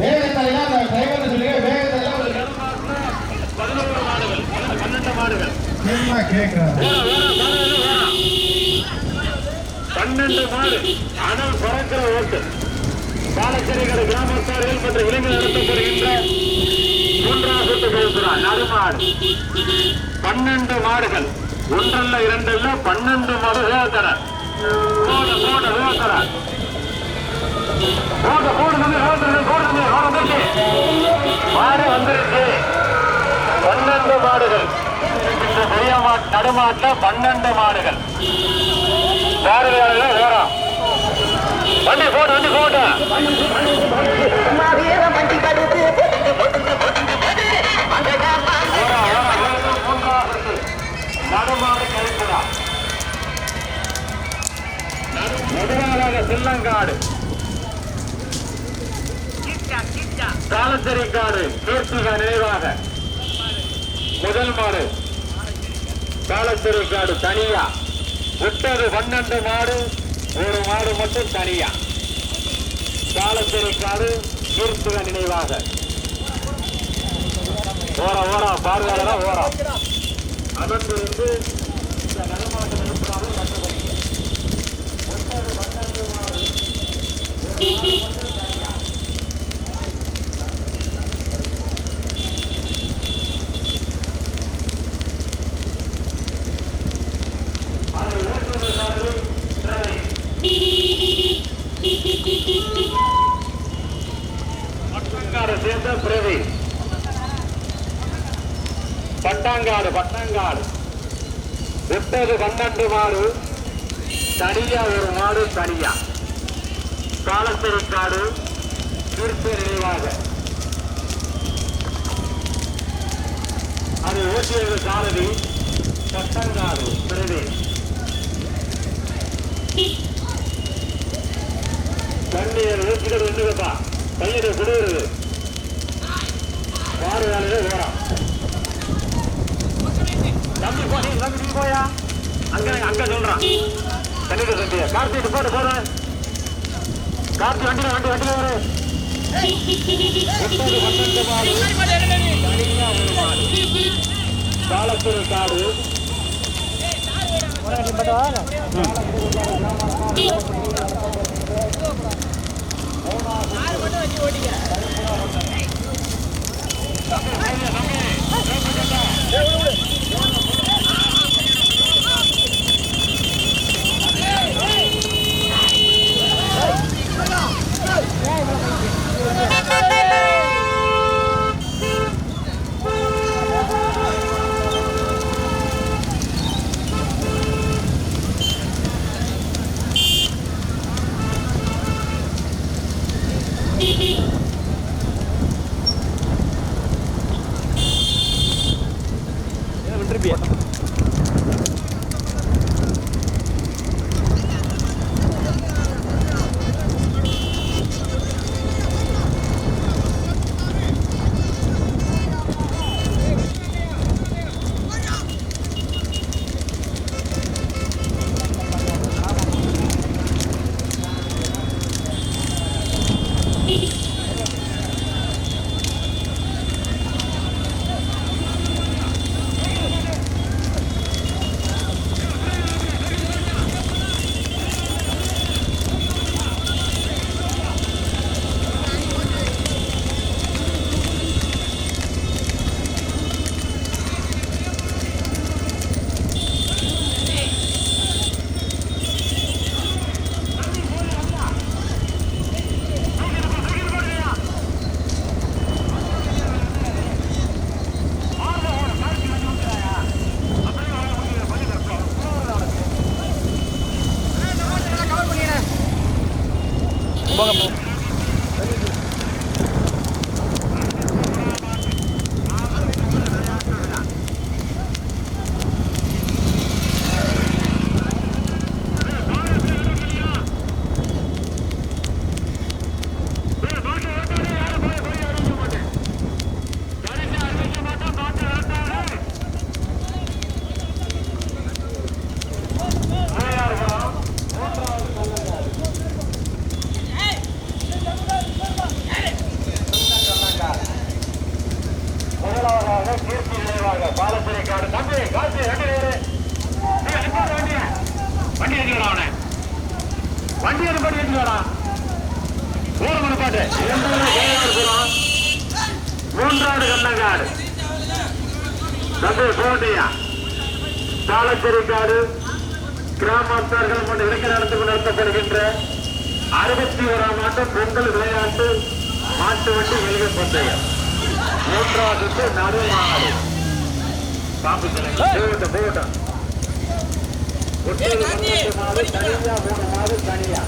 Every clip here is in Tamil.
வேகத்தெல்லாம் அந்த டிரைவர் சொல்லுங்க வேகத்தெல்லாம் பதினோரு மாடுகள் பன்னெண்டு மாடுகள் என்ன கேட்கிறாரு பன்னெண்டு மாடு அனல் பறக்கிற ஓட்டு. பாலச்சேரிகரை கிராமத்தார்கள் மற்றும் இளைஞர் நடத்தப்படுகின்ற மூன்றாம் சுட்டு பேசுகிறார் நடுமாடு. பன்னெண்டு மாடுகள் ஒன்றல்ல இரண்டல்ல பன்னெண்டு மாடு வேகத்தர போட போட வேகத்தர போட. மாடு வந்திருக்கு. பன்னெண்டு மாடுகள். இந்த பெரிய மாட்டு பன்னெண்டு மாடுகள். பார்வையாளர்கள் வேறாம் வண்டி போட்டு வண்டி போட்டு நடுமாடு கழிப்புடா முதலாளாக சில்லங்காடு. காலத்தறி காடு கீர்த்திகா நினைவாக. முதல் மாடு. காலத்தறி தனியா. விட்டது பன்னெண்டு மாடு ஒரு மாடு மட்டும் தனியா. காலத்தறி காடு கீர்த்திகா நினைவாக. ஓரம் ஓரா பார்வையாளரா ஓரா அதற்கு வந்து இந்த நலமாட்டு நிரப்புறாங்க கட்டுவது விட்டது பன்னெண்டு மாடு அதை ஓட்டுவதற்காக பட்டங்காடு சேர்ந்த பிரதி பட்டாங்காடு பட்டாங்காடு விட்டது பன்னெண்டு மாடு தனியா ஒரு மாடு தனியா. காலத்தறி காடு திருப்பி நினைவாக. அது ஓசியர்கள் சாரதி சட்டங்காடு பிரதி தண்ணீர் ஊற்றிட்டு வந்துருப்பா கையில கொடுக்குறது. பார்வையாளரே ஓரம். தம்பி போய் தம்பி போயா? அங்கே அங்கே சொல்கிறான் கண்டிப்பாக சந்தியா கார்த்தி போட்டு போகிறேன் கார்த்தி வண்டியில் வண்டி வண்டியில் வரு. காலத்தூர் காடு. ஓட்டிக்க 报个 கிராமத்தார்கள் கொண்டு இலக்கிய நடந்து கொண்டிருக்கப்படுகின்ற அறுபத்தி ஓராம் ஆண்டு பொங்கல் விளையாட்டு மாட்டு வண்டி வெளியே பந்தயம். மூன்றாவது நடுமாடு. பாம்பு. போகட்டும் போகட்டும் தனியா மூணு மாடு தனியா.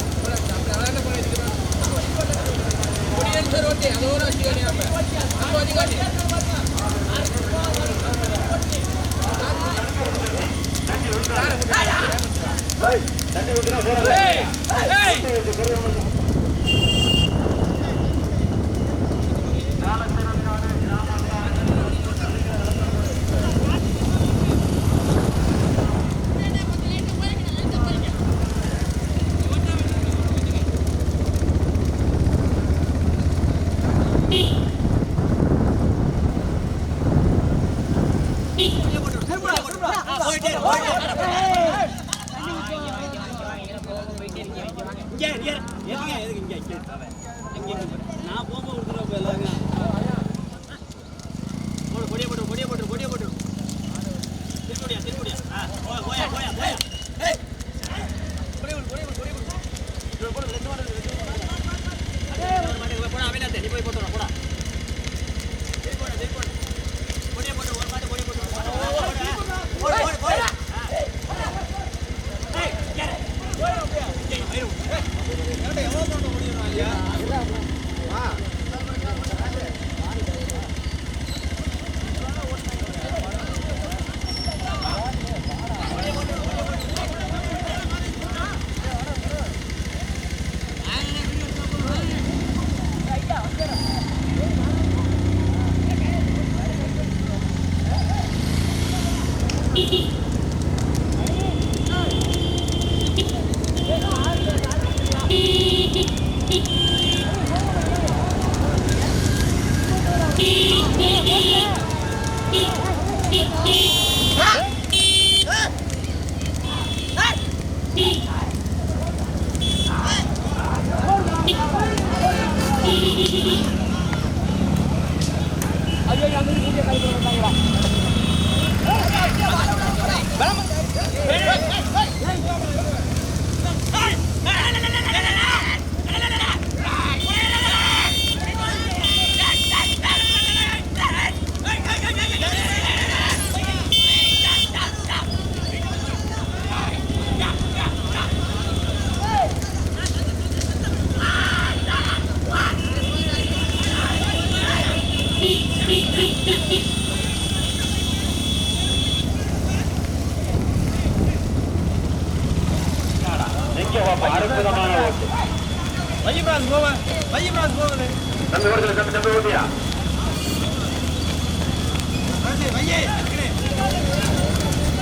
தண்ணி விட்டுனா போறாங்க. இங்கே இங்கே எதுங்க எதுக்கு இங்கே இங்கே இங்கே நான் போகும்போது கொடுத்துருவேன் இப்போ எல்லாருங்க போடு கொடியை போட்டு கொடியை போட்டு கொடியை போட்டு திருப்படியா திருப்படியா ஆ போயா போயா போயா போயா ஏய் கொடியை போடு கொடியை போடு கொடியை போடு இது போடு ரெண்டு மாடு ரெண்டு மாடு போடா அவினாத்தே நீ போய் போட்டு வா போடா திருப்பி போடு திருப்பி போடு கொடியை போட்டு ஒரு மாடு கொடியை போட்டு போடு போடு போடு ஏய் யாரு ஏய் ஐயோ நிக்க பாப்பா அற்புதமான ஓட்டு. வையபிராஸ் போவேன் வையபிராஸ் போவேன் தம்பி ஓடுதல் தம்பி தம்பி ஓட்டியா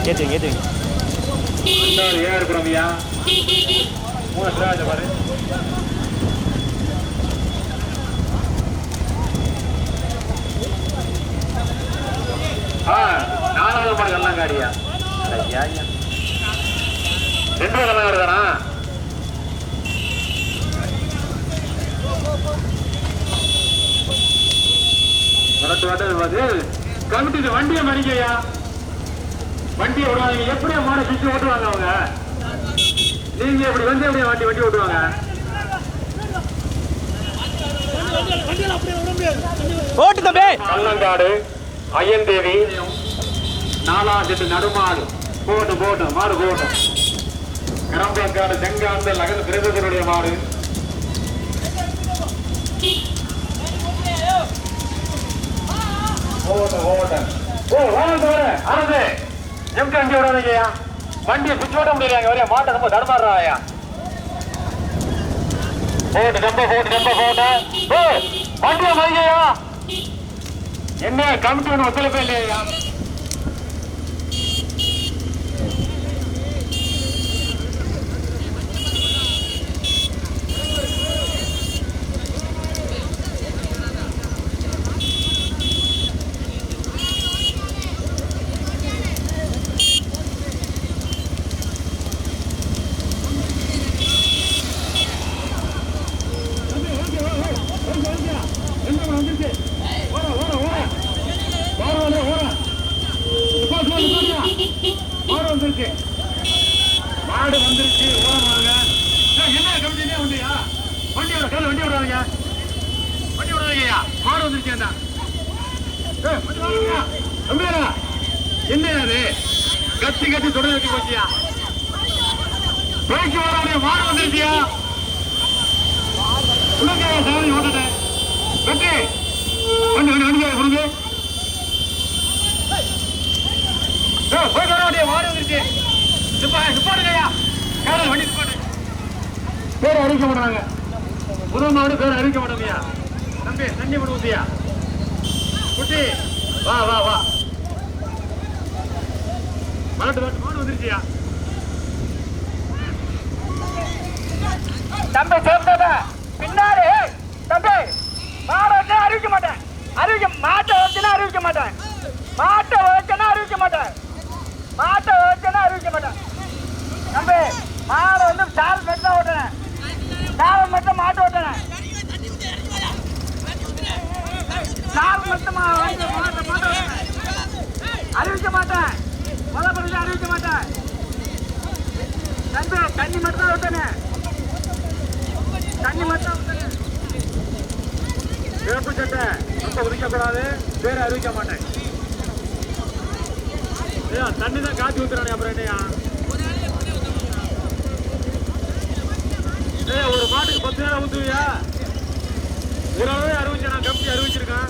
ஏற்றுங்க ஏற்றுங்க ஏழு புறமியா மூணு சிராஜ பாரு. நாலாவது கல்லங்காடியா. ரெண்டு கல்லங்காடு தானா? வந்து கமிட்டி வண்டியை மறிக்கையா வண்டியை விடுவாங்க எப்படியா மாடை சுற்றி ஓட்டுவாங்க அவங்க? நீங்க இப்படி வந்து எப்படியா வண்டி வண்டி ஓட்டுவாங்க? ஓட்டு தம்பி. கல்லங்காடு ஐயன்தேவி நாலாம் செட்டு நடுமாடு. போட்டு போட்டு மாடு போட்டு. கிரம்பக்காடு செங்காந்த லகன் பிரதேசருடைய மாடு ஓட்டு ஓட்டு ஓ வாங்க வர அரசு எம்டி வண்டி விடாதீங்கய்யா வண்டியை சுற்றி ஓட்ட முடியலையாங்க வரையா? மாட்டை ரொம்ப தடுமாறுறாயா போட்டு ரொம்ப போட்டு ரொம்ப போட்டு. வண்டியை மதிக்கையா என்ன கமிட்டி ஒன்று ஒத்துழைப்பே இல்லையா மாடு வந்துருச்சு. ஓரமாக என்ன கமிட்டினே வந்தியா வண்டி விட கல்லு வண்டி விடாதீங்க வண்டி விடாதீங்கய்யா மாடு வந்துருச்சு என்ன தம்பியா என்னையா அது? கத்தி கத்தி தொடர் வச்சு போச்சியா? பைக்கு வரானே மாடு வந்துருச்சியா? உனக்கு சாமி ஓட்டுட்டேன் வெட்டி. வண்டி வண்டி வண்டி கொடுங்க பேர் அறிவிக்க மாட்டாங்க. முதல் மாடு பேர் அறிவிக்க மாட்டோம்யா தம்பி தண்ணி விடு ஊத்தியா? குட்டி வா வா வா. மாட்டு மாட்டு மாடு வந்துருச்சியா? தம்பி சேர்ந்தத பின்னாடி தம்பி. மாடை வச்சு அறிவிக்க மாட்டேன். அறிவிக்க மாட்டை வச்சுன்னா அறிவிக்க மாட்டேன். மாட்டை வச்சுன்னா அறிவிக்க மாட்டேன். மாட்டை வச்சுன்னா அறிவிக்க மாட்டேன். தம்பி மாட வந்து சால் மட்டும் தான் ஓட்டுனேன் சால் மட்டும் மாட்டு ஓட்டுனேன் மட்டும் அறிவிக்க மாட்டேன். முதல் பரிசு அறிவிக்க மாட்டேன். தம்பி தண்ணி மட்டும் தான் ஓட்டுனேன் தண்ணி மட்டும் வேப்பு சட்டை ரொம்ப உதிக்க பேர் அறிவிக்க மாட்டேன். ஐயா தண்ணி தான் காட்டி ஊத்துறானே அப்புறம் என்னையா? ஏய் ஒரு மாட்டுக்கு பத்து நேரம் ஊத்துவியா? ஒரு அளவே அறிவிச்சேன் நான் கம்பி அறிவிச்சிருக்கேன்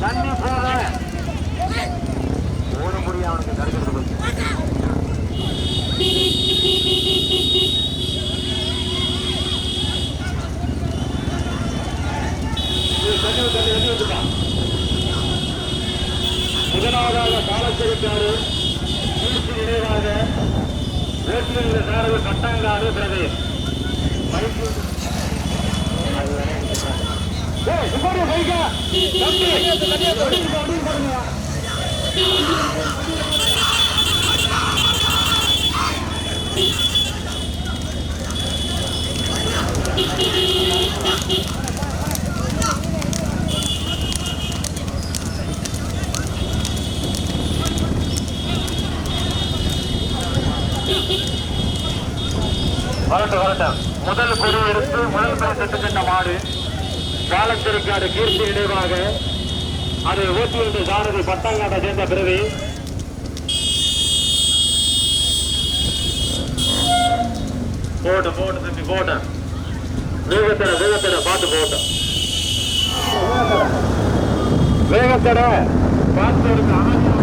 தண்ணி போற ஓட முடியும் அவனுக்கு கிடைக்கிறது முதலாவதாக காலச்செருக்காரு கீழ்ச்சி நினைவாக வேட்டியில் சாரது கட்டங்காடு பிரதேஷ் வரட்டும் வரட்டும். முதல் கொடி எடுத்து முதல் பரிசு சென்ற மாடு காலச்செருக்காடு கீர்த்தி நினைவாக அதை ஓட்டி வந்த சாரதி பட்டாங்காட்டை சேர்ந்த பிறவி போட்டு போட்டு தம்பி போட்டேன் வேகத்தட வேகத்தட பார்த்து போட்ட. வேகத்தட பார்த்து இருக்கு அமைதியா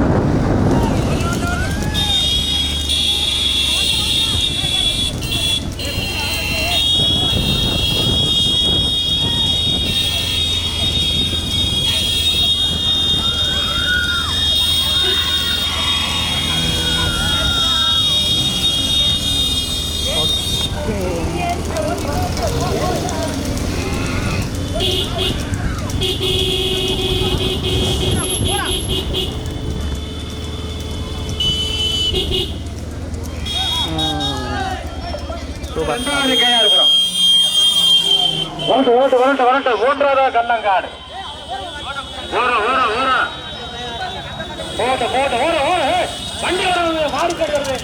ரெண்டாவது கையாறுபுரம் ஓட்டு ஓட்டு வரட்டு வரட்டு மூன்றாவதா கண்ணங்காடு வண்டி வர. மாடு கட்டுறது